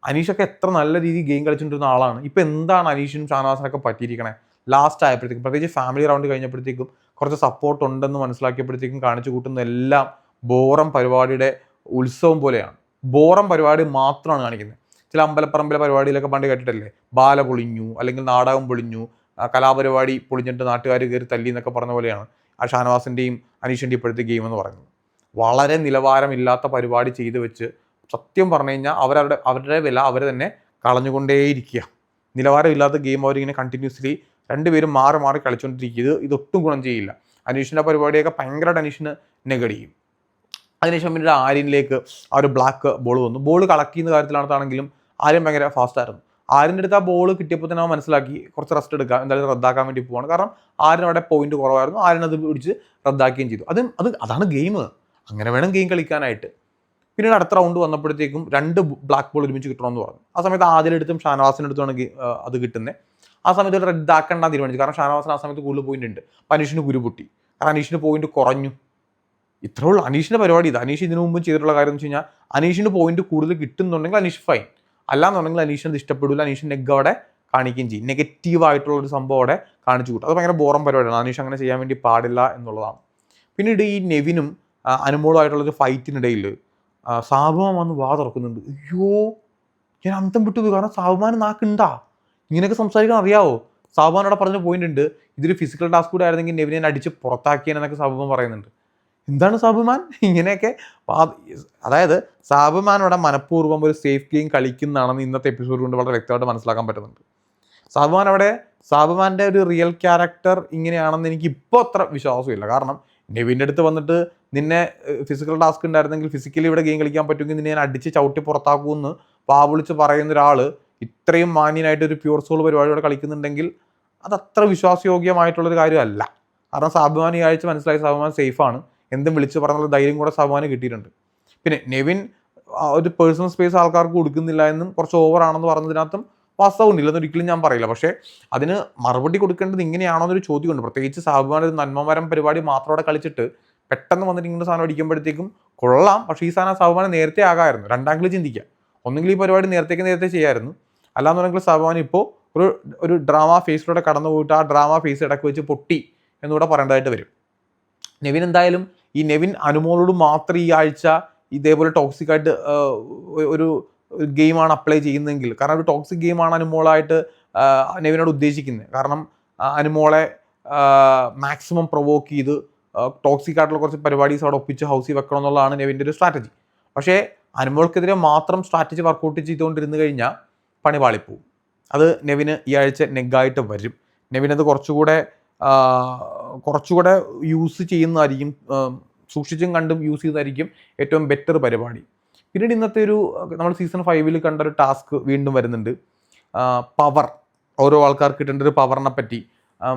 അനീഷൊക്കെ എത്ര നല്ല രീതിയിൽ ഗെയിം കളിച്ചുകൊണ്ടിരുന്ന ആളാണ്. ഇപ്പം എന്താണ് അനീഷിനും ഷാനവാസിനൊക്കെ പറ്റിയിരിക്കണേ? ലാസ്റ്റ് ആയപ്പോഴത്തേക്കും പ്രത്യേകിച്ച് ഫാമിലി റൗണ്ട് കഴിഞ്ഞപ്പോഴത്തേക്കും കുറച്ച് സപ്പോർട്ട് ഉണ്ടെന്ന് മനസ്സിലാക്കിയപ്പോഴത്തേക്കും കാണിച്ചു കൂട്ടുന്ന എല്ലാം ബോറം പരിപാടിയുടെ ഉത്സവം പോലെയാണ്. ബോറം പരിപാടി മാത്രമാണ് കാണിക്കുന്നത്. ചില അമ്പലപ്പറമ്പിലെ പരിപാടിയിലൊക്കെ പണ്ട് കേട്ടിട്ടല്ലേ? ബാല പൊളിഞ്ഞു അല്ലെങ്കിൽ നാടകം പൊളിഞ്ഞു കലാപരിപാടി പൊളിഞ്ഞിട്ട് നാട്ടുകാർ കയറി തല്ലി എന്നൊക്കെ പറഞ്ഞ പോലെയാണ് ആ ഷാനവാസിന്റെയും അനീഷിന്റെയും ഇപ്പോഴത്തെ ഗെയിം എന്ന് പറയുന്നത്. വളരെ നിലവാരമില്ലാത്ത പരിപാടി ചെയ്തു വെച്ച് സത്യം പറഞ്ഞു കഴിഞ്ഞാൽ അവരവരുടെ അവരുടെ വില അവർ തന്നെ കളഞ്ഞുകൊണ്ടേയിരിക്കുക. നിലവാരമില്ലാത്ത ഗെയിം അവരിങ്ങനെ കണ്ടിന്യൂസ്ലി രണ്ടുപേരും മാറി മാറി കളിച്ചുകൊണ്ടിരിക്കുക ഇത് ഇതൊട്ടും ഗുണം ചെയ്യില്ല. അനീഷിന്റെ പരിപാടിയൊക്കെ ഭയങ്കരമായിട്ട് അനീഷിന് നെഗഡ് ചെയ്യും അതിനുശേഷം പിന്നീട് ആര്യനിലേക്ക് ആ ഒരു ബ്ലാക്ക് ബോൾ വന്നു. ബോൾ കളക്ട് ചെയ്യുന്ന കാര്യത്തിലാണെങ്കിലും ആര്യൻ ഭയങ്കര ഫാസ്റ്റ് ആര്യന്റെ അടുത്ത് ആ ബോൾ കിട്ടിയപ്പോൾ തന്നെ അവൻ മനസ്സിലാക്കി കുറച്ച് റെസ്റ്റ് എടുക്കുക എന്തായാലും റദ്ദാക്കാൻ വേണ്ടി പോവാണ്. കാരണം ആരും അവിടെ പോയിന്റ് കുറവായിരുന്നു. ആരും അത് പിടിച്ച് റദ്ദാക്കുകയും ചെയ്തു. അത് അത് അതാണ് ഗെയിം അങ്ങനെ വേണം ഗെയിം കളിക്കാനായിട്ട്. പിന്നീട് അടുത്ത റൗണ്ട് വന്നപ്പോഴത്തേക്കും രണ്ട് ബ്ലാക്ക് ബോൾ ഒരുമിച്ച് കിട്ടണമെന്ന് പറഞ്ഞു. ആ സമയത്ത് അടുത്തുമാണ് ഗെ- അത് കിട്ടുന്നത് ആ സമയത്ത് റദ്ദാക്കേണ്ട തീരുമാനിച്ചു. കാരണം ഷാനവാസിന് ആ സമയത്ത് കൂടുതൽ പോയിന്റ് ഉണ്ട്. അപ്പം അനീഷിന് കുരു പൊട്ടി. കാരണം അനീഷിന് പോയിന്റ് കുറഞ്ഞു. ഇത്രേ ഉള്ളൂ. അനീഷിന്റെ പരിപാടി ഇത്. അനീഷ് ഇതിനു മുമ്പ് ചെയ്തിട്ടുള്ള കാര്യം എന്ന് വെച്ച് കഴിഞ്ഞാൽ അനീഷിന് പോയിന്റ് കൂടുതൽ കിട്ടുന്നുണ്ടെങ്കിൽ അനീഷ് ഫൈൻ അല്ലാന്നുണ്ടെങ്കിൽ അനീഷിന് അത് ഇഷ്ടപ്പെടില്ല അനീഷിന് നെഗ് അവിടെ കാണിക്കുകയും ചെയ്യും. നെഗറ്റീവ് ആയിട്ടുള്ള ഒരു സംഭവം കാണിച്ചു കൂട്ടും അത് ഭയങ്കര ബോറം പരിപാടിയാണ്. അനീഷ് അങ്ങനെ ചെയ്യാൻ വേണ്ടി പാടില്ല എന്നുള്ളതാണ്. പിന്നീട് ഈ നെവിനും അനുമോളുമായിട്ടുള്ളൊരു ഫൈറ്റിനിടയിൽ സാബുമാൻ വന്ന് വാ തുറക്കുന്നുണ്ട്. അയ്യോ ഞാൻ അന്തം വിട്ടു പോയി. കാരണം സാബുമാൻ നാക്കുണ്ടാ. ഇങ്ങനെയൊക്കെ സംസാരിക്കാൻ അറിയാവോ? സാബുമാൻ അവിടെ പറഞ്ഞ പോയിന്റ് ഉണ്ട്. ഇതൊരു ഫിസിക്കൽ ടാസ്ക് കൂടെ ആയിരുന്നെങ്കിൽ നെവിനെ അടിച്ച് പുറത്താക്കിയെന്നൊക്കെ സാബുമാൻ പറയുന്നുണ്ട്. എന്താണ് സാബുമാൻ? ഇങ്ങനെയൊക്കെ അതായത് സാബുമാൻ ഇവിടെ മനഃപൂർവം ഒരു സേഫ് ഗെയിം കളിക്കുന്നതാണെന്ന് ഇന്നത്തെ എപ്പിസോഡ് കൊണ്ട് വളരെ വ്യക്തമായിട്ട് മനസ്സിലാക്കാൻ പറ്റുന്നുണ്ട്. സാബുമാൻ അവിടെ സാബുമാന്റെ ഒരു റിയൽ ക്യാരക്ടർ ഇങ്ങനെയാണെന്ന് എനിക്ക് ഇപ്പോൾ അത്ര വിശ്വാസമില്ല. കാരണം നെവിന്റെ അടുത്ത് വന്നിട്ട് നിന്നെ ഫിസിക്കൽ ടാസ്ക് ഉണ്ടായിരുന്നെങ്കിൽ ഫിസിക്കലി ഇവിടെ ഗെയിം കളിക്കാൻ പറ്റുമെങ്കിൽ നിന്നെ ഞാൻ അടിച്ച് ചവിട്ടി പുറത്താക്കുമെന്ന് പാവിളിച്ച് പറയുന്ന ഒരാൾ ഇത്രയും മാന്യനായിട്ട് ഒരു പ്യൂർ സോൾ പരിപാടിയോടെ കളിക്കുന്നുണ്ടെങ്കിൽ അത് അത്ര വിശ്വാസയോഗ്യമായിട്ടുള്ളൊരു കാര്യമല്ല. കാരണം സാബുമാൻ ഈ ആഴ്ച മനസ്സിലായി സാബുമാൻ സേഫാണ് എന്തും വിളിച്ച് പറഞ്ഞുള്ള ധൈര്യം കൂടെ സമ്മാനം കിട്ടിയിട്ടുണ്ട്. പിന്നെ നെവിൻ ഒരു പേഴ്സണൽ സ്പേസ് ആൾക്കാർക്ക് കൊടുക്കുന്നില്ല എന്നും കുറച്ച് ഓവറാണെന്ന് പറഞ്ഞതിനകത്തും വാസ്തവമുണ്ട് ഒരിക്കലും ഞാൻ പറയില്ല. പക്ഷേ അതിന് മറുപടി കൊടുക്കേണ്ടത് ഇങ്ങനെയാണോ എന്നൊരു ചോദ്യമുണ്ട്. പ്രത്യേകിച്ച് സാബുമാൻ ഒരു നന്മമരം പരിപാടി മാത്രം അവിടെ കളിച്ചിട്ട് പെട്ടെന്ന് വന്നിട്ട് ഇങ്ങനെ സാധനം അടിക്കുമ്പോഴത്തേക്കും കൊള്ളാം. പക്ഷേ ഈ സാധനം സാബുമാനെ നേരത്തെ ആകാമായിരുന്നു. രണ്ടാങ്കിൾ ചിന്തിക്കുക. ഒന്നെങ്കിൽ ഈ പരിപാടി നേരത്തേക്ക് നേരത്തെ ചെയ്യായിരുന്നു. അല്ലാന്നുണ്ടെങ്കിൽ സാബുമാൻ ഇപ്പോൾ ഒരു ഒരു ഡ്രാമ ഫേസിലൂടെ കടന്നു പോയിട്ട് ആ ഡ്രാമ ഫേസ് ഇടയ്ക്ക് വെച്ച് പൊട്ടി എന്നുകൂടെ പറയേണ്ടതായിട്ട് വരും. നെവിൻ എന്തായാലും ഈ നെവിൻ അനുമോളോട് മാത്രം ഈ ആഴ്ച ഇതേപോലെ ടോക്സിക് ആയിട്ട് ഒരു ഗെയിമാണ് അപ്ലൈ ചെയ്യുന്നതെങ്കിൽ കാരണം ഒരു ടോക്സിക് ഗെയിമാണ് അനുമോളായിട്ട് നെവിനോട് ഉദ്ദേശിക്കുന്നത്. കാരണം അനുമോളെ മാക്സിമം പ്രൊവോക്ക് ചെയ്ത് ടോക്സിക് ആയിട്ടുള്ള കുറച്ച് പരിപാടീസ് അവിടെ ഒപ്പിച്ച് ഹൗസിൽ വെക്കണം എന്നുള്ളതാണ് നെവിന്റെ ഒരു സ്ട്രാറ്റജി പക്ഷേ അനുമോൾക്കെതിരെ മാത്രം സ്ട്രാറ്റജി വർക്കൗട്ട് ചെയ്തുകൊണ്ടിരുന്നു കഴിഞ്ഞാൽ പണി പാളിപ്പോവും അത് നെവിന് ഈ ആഴ്ച നെഗായിട്ട് വരും. നെവിനത് കുറച്ചുകൂടെ കുറച്ചുകൂടെ യൂസ് ചെയ്യുന്നതായിരിക്കും സൂക്ഷിച്ചും കണ്ടും യൂസ് ചെയ്യുന്നതായിരിക്കും ഏറ്റവും ബെറ്റർ പരിപാടി. പിന്നീട് ഇന്നത്തെ ഒരു നമ്മൾ സീസൺ ഫൈവിൽ കണ്ട ഒരു ടാസ്ക് വീണ്ടും വരുന്നുണ്ട്. പവർ ഓരോ ആൾക്കാർക്ക് കിട്ടേണ്ട ഒരു പവറിനെ പറ്റി.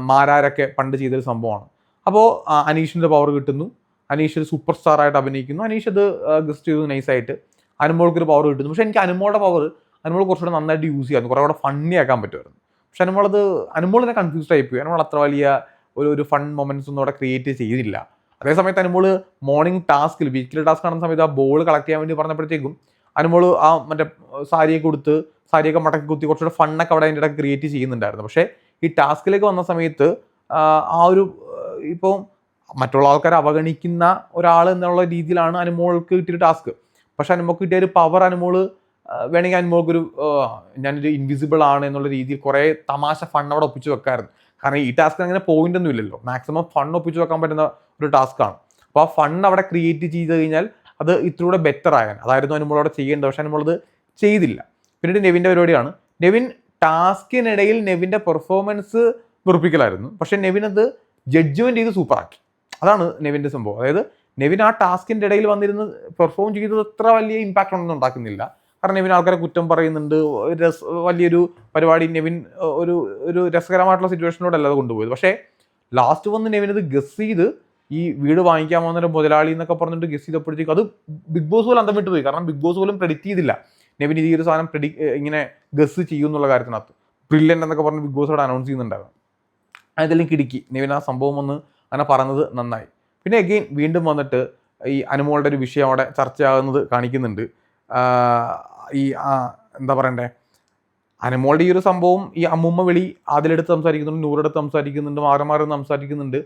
മാരാരൊക്കെ പണ്ട് ചെയ്തൊരു സംഭവമാണ്. അപ്പോൾ അനീഷിന്റെ പവർ കിട്ടുന്നു. അനീഷ് ഒരു സൂപ്പർ സ്റ്റാർ ആയിട്ട് അഭിനയിക്കുന്നു. അനീഷ് അത് ഗസ്റ്റ് ചെയ്തു നൈസായിട്ട് അനുമോൾക്ക് ഒരു പവർ കിട്ടുന്നു. പക്ഷേ എനിക്ക് അനുമോളുടെ പവർ അനുമോൾ കുറച്ചുകൂടെ നന്നായിട്ട് യൂസ് ചെയ്യാമായിരുന്നു കുറേ കൂടെ ഫണ്ണി ആക്കാൻ പറ്റുമായിരുന്നു. പക്ഷെ അനുമോളത് അനുമോളിനെ കൺഫ്യൂസ്ഡ് ആയിപ്പോയി അനുമോൾ അത്ര വലിയ ഒരു ഒരു ഫൺ മൊമെന്റ്സ് ഒന്നും അവിടെ ക്രിയേറ്റ് ചെയ്തില്ല. അതേസമയത്ത് അനുമോൾ മോർണിംഗ് ടാസ്കിൽ വീക്കിലി ടാസ്ക് കാണുന്ന സമയത്ത് ആ ബോൾ കളക്ട് ചെയ്യാൻ വേണ്ടി പറഞ്ഞപ്പോഴത്തേക്കും അനുമോൾ ആ മറ്റേ സാരിയൊക്കെ കൊടുത്ത് സാരിയൊക്കെ മടക്കി കുത്തി കുറച്ചുകൂടെ ഫണ്ണൊക്കെ അവിടെ അതിന്റെ ഇടയ്ക്ക് ക്രിയേറ്റ് ചെയ്യുന്നുണ്ടായിരുന്നു. പക്ഷേ ഈ ടാസ്കിലേക്ക് വന്ന സമയത്ത് ആ, ഒരു ഇപ്പോൾ മറ്റുള്ള ആൾക്കാരെ അവഗണിക്കുന്ന ഒരാൾ എന്നുള്ള രീതിയിലാണ് അനുമോൾക്ക് കിട്ടിയ ടാസ്ക് പക്ഷെ അനുമോൾക്ക് കിട്ടിയ ഒരു പവർ അനുമോൾ ആ, വേണമെങ്കിൽ ഒരു ഞാനൊരു ഇൻവിസിബിൾ ആണ് എന്നുള്ള രീതിയിൽ കുറേ തമാശ ഫണ്ട് അവിടെ ഒപ്പിച്ച് വെക്കായിരുന്നു കാരണം ഈ ടാസ്ക് അങ്ങനെ പോയിന്റ് ഒന്നും ഇല്ലല്ലോ. മാക്സിമം ഫണ്ട് ഒപ്പിച്ച് വെക്കാൻ പറ്റുന്ന ഒരു ടാസ്ക്കാണ് അപ്പോൾ ആ ഫണ്ട് അവിടെ ക്രിയേറ്റ് ചെയ്ത് കഴിഞ്ഞാൽ അത് ഇത്തിലൂടെ ബെറ്റർ ആകാൻ അതായിരുന്നു അനുമോൾ അവിടെ ചെയ്യേണ്ടത്. പക്ഷെ അനുമോൾ അത് ചെയ്തില്ല. പിന്നീട് നെവിന്റെ പരിപാടിയാണ്. നെവിൻ ടാസ്കിനിടയിൽ നെവിന്റെ പെർഫോമൻസ് വെറുപ്പിക്കലായിരുന്നു. പക്ഷേ നെവിൻ അത് ജഡ്ജ്മെന്റ് ചെയ്ത് സൂപ്പറാക്കി അതാണ് നെവിന്റെ സംഭവം. അതായത് നെവിൻ ആ ടാസ്കിന്റെ ഇടയിൽ വന്നിരുന്ന് പെർഫോം ചെയ്തത് അത്ര വലിയ ഇമ്പാക്റ്റ് ഒന്നും ഉണ്ടാക്കുന്നില്ല. കാരണം നെവിൻ ആൾക്കാരെ കുറ്റം പറയുന്നുണ്ട്. രസ വലിയൊരു പരിപാടി നെവിൻ ഒരു ഒരു രസകരമായിട്ടുള്ള സിറ്റുവേഷനിലൂടെ അല്ലാതെ കൊണ്ടുപോയത്. പക്ഷേ ലാസ്റ്റ് വന്ന് നെവിൻ അത് ഗസ് ചെയ്ത് ഈ വീട് വാങ്ങിക്കാൻ പോകുന്ന മുതലാളി എന്നൊക്കെ പറഞ്ഞിട്ട് ഗസ് ചെയ്തപ്പോഴത്തേക്കും അത് ബിഗ് ബോസ് പോലും അന്തം വിട്ട് പോയി. കാരണം ബിഗ് ബോസ് പോലും പ്രെഡിക്റ്റ് ചെയ്തില്ല. നെവിൻ ഈ ഒരു സാധനം പ്രെഡി ഇങ്ങനെ ഗസ് ചെയ്യും എന്നുള്ള കാര്യത്തിനകത്ത്. ബ്രില്യന്റ് എന്നൊക്കെ പറഞ്ഞ് ബിഗ് ബോസ് അവിടെ അനൗൺസ് ചെയ്യുന്നുണ്ടായിരുന്നു. അതെല്ലാം കിടുക്കി. നെവിൻ ആ സംഭവം ഒന്ന് അങ്ങനെ പറഞ്ഞത് നന്നായി. പിന്നെ അഗെയിൻ വീണ്ടും വന്നിട്ട് ഈ അനുമോളുടെ ഒരു വിഷയം അവിടെ ചർച്ചയാകുന്നത് കാണിക്കുന്നുണ്ട്. ഈ എന്താ പറയണ്ടേ? അനുമോളുടെ ഈ ഒരു സംഭവം ഈ അമ്മൂമ്മ വിളി അതിലെടുത്ത് സംസാരിക്കുന്നുണ്ട് നൂറെടുത്ത് സംസാരിക്കുന്നുണ്ട് മാറി മാറി സംസാരിക്കുന്നുണ്ട്.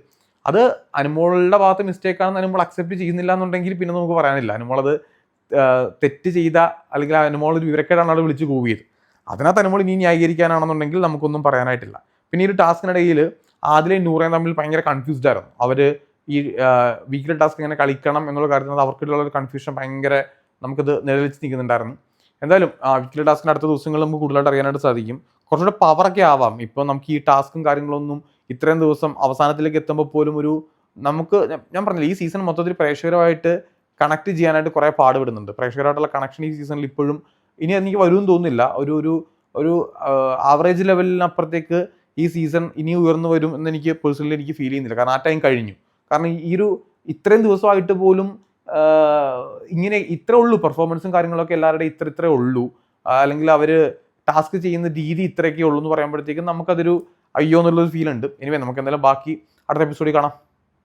അത് അനുമോളുടെ ഭാഗത്ത് മിസ്റ്റേക്ക് ആണെന്ന് അനുമോൾ അക്സെപ്റ്റ് ചെയ്യുന്നില്ല എന്നുണ്ടെങ്കിൽ പിന്നെ നമുക്ക് പറയാനില്ല. അനുമോളത് അത് തെറ്റ് ചെയ്ത അല്ലെങ്കിൽ അനുമോൾ ഒരു വിവരക്കേടാണ് അവിടെ വിളിച്ച് കൂവിയത്. അതിനകത്ത് അനുമോൾ ഇനി ന്യായീകരിക്കാനാണെന്നുണ്ടെങ്കിൽ നമുക്കൊന്നും പറയാനായിട്ടില്ല. പിന്നെ ഈ ഒരു ടാസ്കിനിടയിൽ ആദിലെ നൂറേം തമ്മിൽ ഭയങ്കര കൺഫ്യൂസ്ഡ് ആയിരുന്നു. അവർ ഈ വീക്കിലെ ടാസ്ക് എങ്ങനെ കളിക്കണം എന്നുള്ള കാര്യത്തിൽ അവർക്കുള്ള ഒരു കൺഫ്യൂഷൻ ഭയങ്കര നമുക്കത് നിലവിളിച്ച് നിൽക്കുന്നുണ്ടായിരുന്നു. എന്തായാലും ആ വീക്കിലി ടാസ്കിന്റെ അടുത്ത ദിവസങ്ങളിൽ നമുക്ക് കൂടുതലായിട്ട് അറിയാനായിട്ട് സാധിക്കും. കുറച്ചുകൂടെ പവറൊക്കെ ആവാം. ഇപ്പോൾ നമുക്ക് ഈ ടാസ്കും കാര്യങ്ങളൊന്നും ഇത്രയും ദിവസം അവസാനത്തിലേക്ക് എത്തുമ്പോൾ പോലും ഒരു നമുക്ക് ഞാൻ- പറഞ്ഞില്ല ഈ സീസൺ മൊത്തത്തിൽ പ്രേക്ഷകരുമായിട്ട് കണക്ട് ചെയ്യാനായിട്ട് കുറേ പാടുപെടുന്നുണ്ട്. പ്രേക്ഷകരായിട്ടുള്ള കണക്ഷൻ ഈ സീസണിൽ ഇപ്പോഴും ഇനി എനിക്ക് വരുമെന്ന് തോന്നുന്നില്ല. ഒരു ഒരു ഒരു ആവറേജ് ലെവലിനപ്പുറത്തേക്ക് ഈ സീസൺ ഇനി ഉയർന്നു വരും എന്ന് എനിക്ക് പേഴ്സണലി എനിക്ക് ഫീൽ ചെയ്യുന്നില്ല. കാരണം ആ ടൈം കഴിഞ്ഞു. കാരണം ഈ ഒരു ഇത്രയും ദിവസമായിട്ട് പോലും ഇങ്ങനെ ഇത്ര ഉള്ളൂ പെർഫോമൻസും കാര്യങ്ങളൊക്കെ എല്ലാവരുടെയും ഇത്ര ഇത്രേ ഉള്ളൂ. അല്ലെങ്കിൽ അവർ ടാസ്ക് ചെയ്യുന്ന രീതി ഇത്രയൊക്കെ ഉള്ളൂ എന്ന് പറയുമ്പോഴത്തേക്കും നമുക്കതൊരു അയ്യോ എന്നുള്ളൊരു ഫീൽ ഉണ്ട്. ഇനിവേ നമുക്ക് എന്തായാലും ബാക്കി അടുത്ത എപ്പിസോഡിൽ കാണാം.